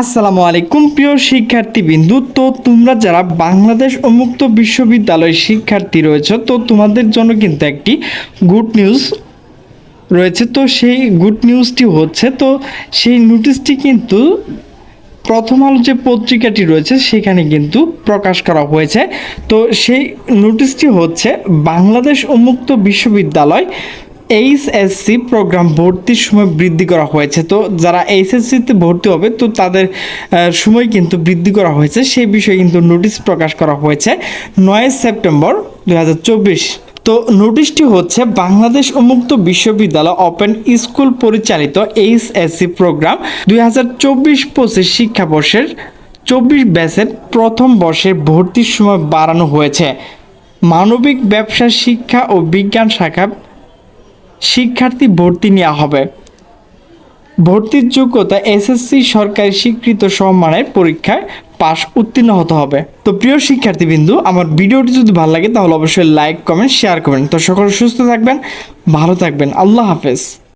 আসসালামু আলাইকুম, প্রিয় শিক্ষার্থীবৃন্দু। তো তোমরা যারা বাংলাদেশ উন্মুক্ত বিশ্ববিদ্যালয়ের শিক্ষার্থী রয়েছে, তো তোমাদের জন্য কিন্তু একটি গুড নিউজ রয়েছে। তো সেই গুড নিউজটি হচ্ছে, তো সেই নোটিশটি কিন্তু প্রথম আলো যে পত্রিকাটি রয়েছে, সেখানে কিন্তু প্রকাশ করা হয়েছে। তো সেই নোটিশটি হচ্ছে, বাংলাদেশ উন্মুক্ত বিশ্ববিদ্যালয় এইচএসসি প্রোগ্রাম ভর্তির সময় বৃদ্ধি করা হয়েছে। তো যারা এইচএসসিতে ভর্তি হবে, তো তাদের সময় কিন্তু বৃদ্ধি করা হয়েছে। সেই বিষয়ে কিন্তু নোটিশ প্রকাশ করা হয়েছে নয় সেপ্টেম্বর দুই হাজার চব্বিশ। তো নোটিশটি হচ্ছে, বাংলাদেশ উন্মুক্ত বিশ্ববিদ্যালয় ওপেন স্কুল পরিচালিত এইচএসসি প্রোগ্রাম দুই হাজার চব্বিশ শিক্ষাবর্ষের চব্বিশ ব্যাচের প্রথম বর্ষের ভর্তির সময় বাড়ানো হয়েছে। মানবিক ব্যবসা, শিক্ষা ও বিজ্ঞান শাখা শিক্ষার্থী ভর্তি নেওয়া হবে। ভর্তির যোগ্যতা এসএসসি সরকারি স্বীকৃত সম্মানের পরীক্ষায় পাশ উত্তীর্ণ হতে হবে। তো প্রিয় শিক্ষার্থীবৃন্দু, আমার ভিডিওটি যদি ভালো লাগে তাহলে অবশ্যই লাইক কমেন্ট শেয়ার করবেন। তো সকলে সুস্থ থাকবেন, ভালো থাকবেন। আল্লাহ হাফেজ।